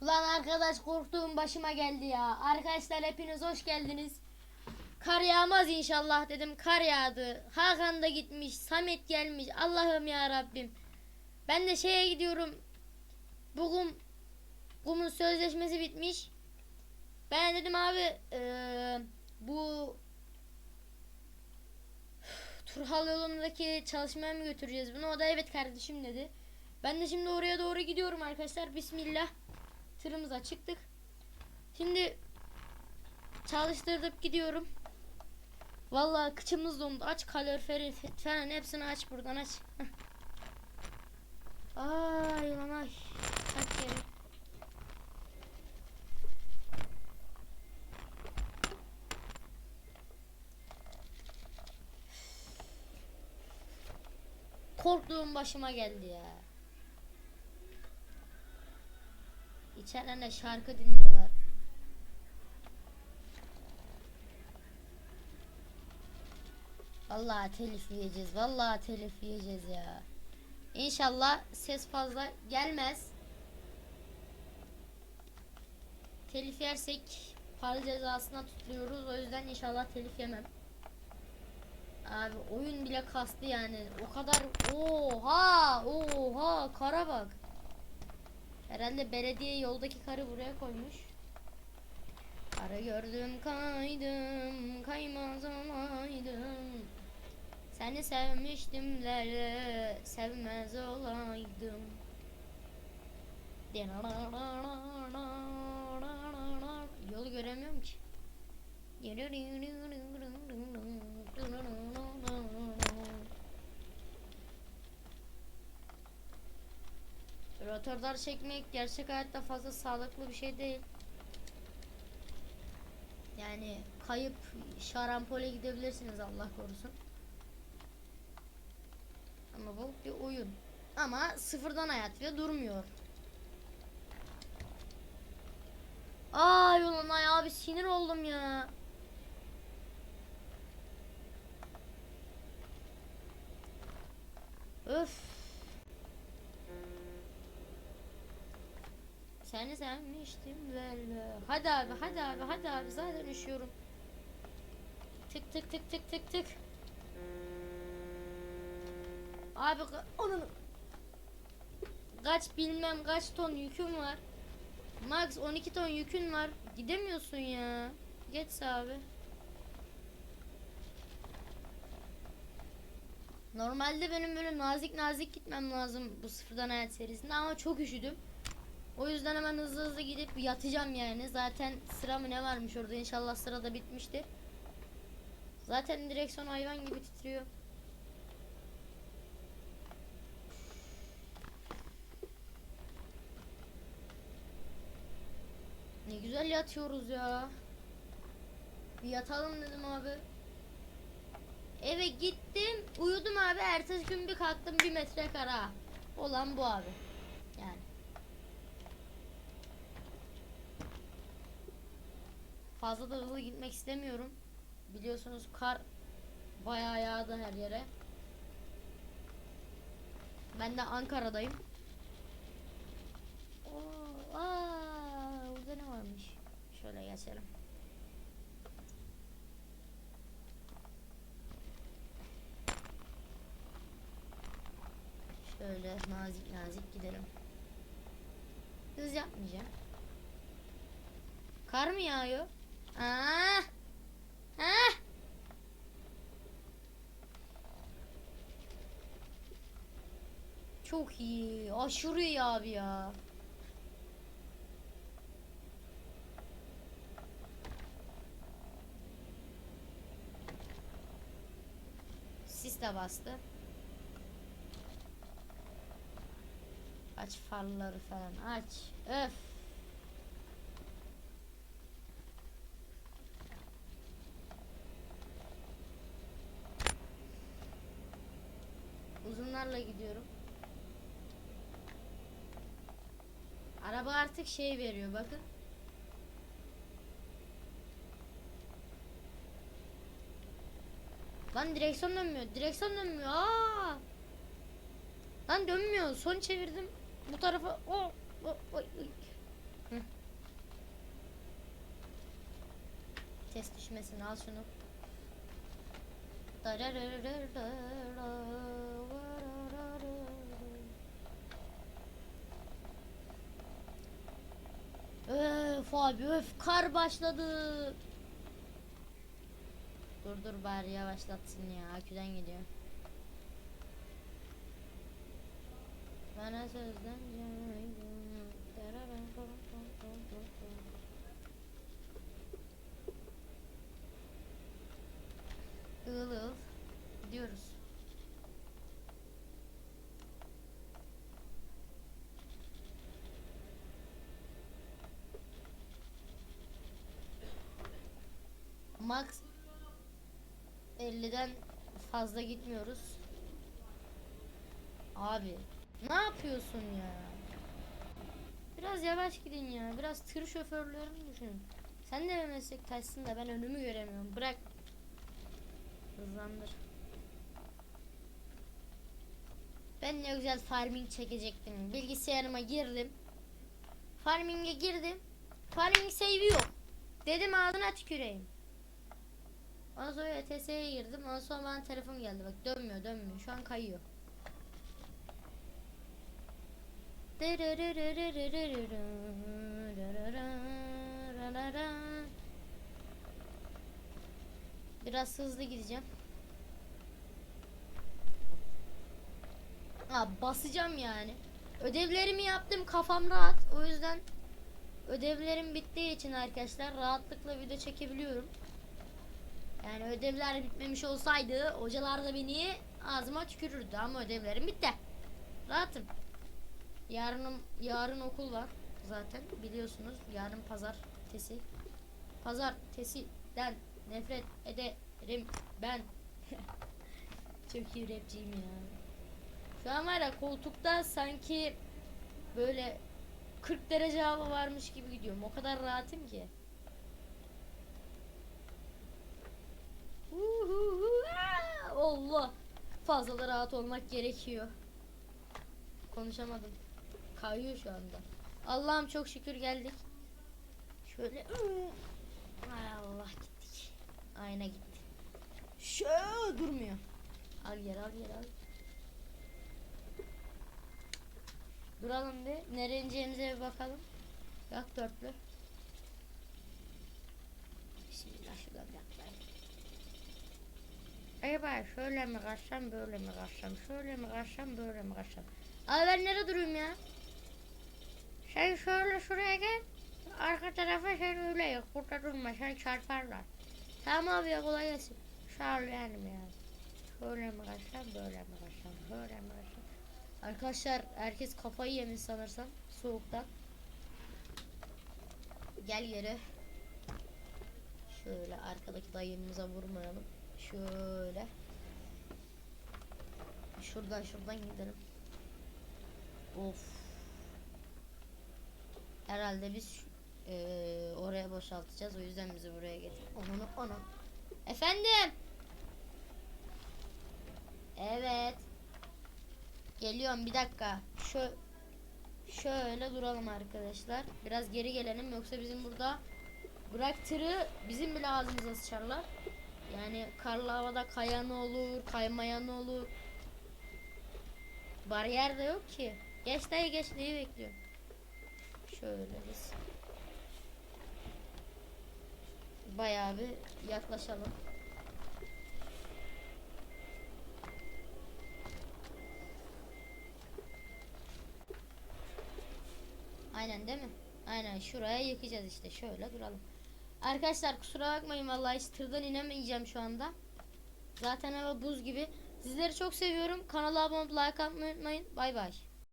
Ulan arkadaş korktuğum başıma geldi ya. Arkadaşlar hepiniz hoş geldiniz. Kar yağmaz inşallah dedim. Kar yağdı. Hakan da gitmiş. Samet gelmiş. Allah'ım ya Rabbim. Ben de şeye gidiyorum. Bugün Kum'un sözleşmesi bitmiş. Ben dedim abi eee, bu Turhal yolundaki çalışmaya mı götüreceğiz bunu? O da evet kardeşim dedi. Ben de şimdi oraya doğru gidiyorum arkadaşlar. Bismillah. Tırımıza çıktık. Şimdi çalıştırdıp gidiyorum. Vallahi kıçımız dondu. Aç kaloriferi falan hepsini aç buradan aç. Ay lan ay. Kaç kere. Korktuğum başıma geldi ya. İçeriden de şarkı dinliyorlar. Vallahi telif yiyeceğiz. Vallahi telif yiyeceğiz ya. İnşallah ses fazla gelmez. Telif yersek para cezasına tutuluyoruz. O yüzden inşallah telif yemem. Abi oyun bile kastı yani. O kadar oha oha kara bak. Herhalde belediye yoldaki karı buraya koymuş. Karı gördüm kaydım kaymaz olaydım. Seni sevmiştim de sevmez olaydım. Yolu göremiyorum ki. Rotordar çekmek gerçek hayatta fazla sağlıklı bir şey değil. Yani kayıp şarampole gidebilirsiniz Allah korusun. Ama bu bir oyun. Ama sıfırdan hayat ve durmuyor. Ay ulan ay abi sinir oldum ya. Öf. Seni sevmiştim böyle. Hadi abi hadi abi hadi abi zaten üşüyorum. Tık tık tık tık tık tık. Abi onun kaç bilmem kaç ton yükün var. Max 12 ton yükün var. Gidemiyorsun ya. Geç abi. Normalde benim böyle nazik nazik gitmem lazım bu sıfırdan hayat serisinde ama çok üşüdüm. O yüzden hemen hızlı hızlı gidip yatacağım yani. Zaten sıra mı ne varmış orada inşallah sıra da bitmiştir. Zaten direksiyon hayvan gibi titriyor. Ne güzel yatıyoruz ya. Bir yatalım dedim abi. Eve gittim, uyudum abi. Ertesi gün bir kalktım bir metre kara. Olan bu abi. Yani. Fazla da hızlı gitmek istemiyorum. Biliyorsunuz kar bayağı yağdı her yere. Ben de Ankara'dayım. Oo, aa, burada ne varmış? Şöyle geçelim. Şöyle nazik nazik gidelim. Hız yapmayacağım. Kar mı yağıyor? Aa! Ha! Çok iyi. Aşırı iyi abi ya. Sis de bastı. Aç farları falan aç. Öf. arabalarla gidiyorum. Araba artık şey veriyor bakın. Lan direksiyon dönmüyor. Direksiyon dönmüyor. Aa! Lan dönmüyor. Son çevirdim. Bu tarafa. O, o, o. Oh. Ses düşmesin. Al şunu. Darararara. Öf abi öf kar başladı. Dur dur bari yavaşlatsın ya aküden gidiyor. Bana sözden Iğıl Max 50'den fazla gitmiyoruz. Abi ne yapıyorsun ya? Biraz yavaş gidin ya. Biraz tır şoförlerini düşünün. Sen de meslektaşsın da ben önümü göremiyorum. Bırak. Hızlandır. Ben ne güzel farming çekecektim. Bilgisayarıma girdim. Farming'e girdim. Farming save yok. Dedim ağzına tüküreyim. Ondan sonra ETS'ye girdim. Ondan sonra bana telefon geldi. Bak dönmüyor dönmüyor. Şu an kayıyor. Biraz hızlı gideceğim. Ha basacağım yani. Ödevlerimi yaptım kafam rahat. O yüzden ödevlerim bittiği için arkadaşlar rahatlıkla video çekebiliyorum. Yani ödevler bitmemiş olsaydı hocalar da beni ağzıma tükürürdü ama ödevlerim bitti. Rahatım. Yarın yarın okul var zaten biliyorsunuz. Yarın pazar tesi. Pazar tesiden nefret ederim ben. Çok iyi rapçiyim ya. Şu an var ya koltukta sanki böyle 40 derece hava varmış gibi gidiyorum. O kadar rahatım ki. Uhuhu, aa! Allah. Fazla da rahat olmak gerekiyor. Konuşamadım. Kayıyor şu anda. Allah'ım çok şükür geldik. Şöyle. Ay Allah gittik. Ayna gitti. Şöyle durmuyor. Al yer al yer al. Duralım bir. Nereye ineceğimize bir bakalım. Yak dörtlü. Bismillah şuradan bir atlayalım. Acaba şöyle mi kaçsam böyle mi kaçsam şöyle mi kaçsam böyle mi kaçsam? Abi ben nerede durayım ya? Sen şöyle şuraya gel Arka tarafa sen öyle yok burada durma sen çarparlar. Tamam abi ya kolay gelsin. Sağ ol yani. Ya Şöyle mi kaçsam böyle mi kaçsam böyle mi kaçsam? Arkadaşlar herkes kafayı yemiş sanırsam soğuktan Gel geri Şöyle arkadaki dayımıza vurmayalım Şöyle. Şuradan şuradan gidelim. Of. Herhalde biz eee, oraya boşaltacağız. O yüzden bizi buraya getir. Onu onu. Efendim. Evet. Geliyorum bir dakika. Şu şöyle duralım arkadaşlar. Biraz geri gelelim yoksa bizim burada bırak bizim bile ağzımıza sıçarlar. Yani karlı havada kayan olur, kaymayan olur. Bariyer de yok ki. Geç dayı geç neyi bekliyorum. Şöyle biz. Bayağı bir yaklaşalım. Aynen değil mi? Aynen şuraya yıkacağız işte şöyle duralım. Arkadaşlar kusura bakmayın vallahi hiç tırdan inemeyeceğim şu anda. Zaten hava buz gibi. Sizleri çok seviyorum. Kanala abone olup like atmayı unutmayın. Bay bay.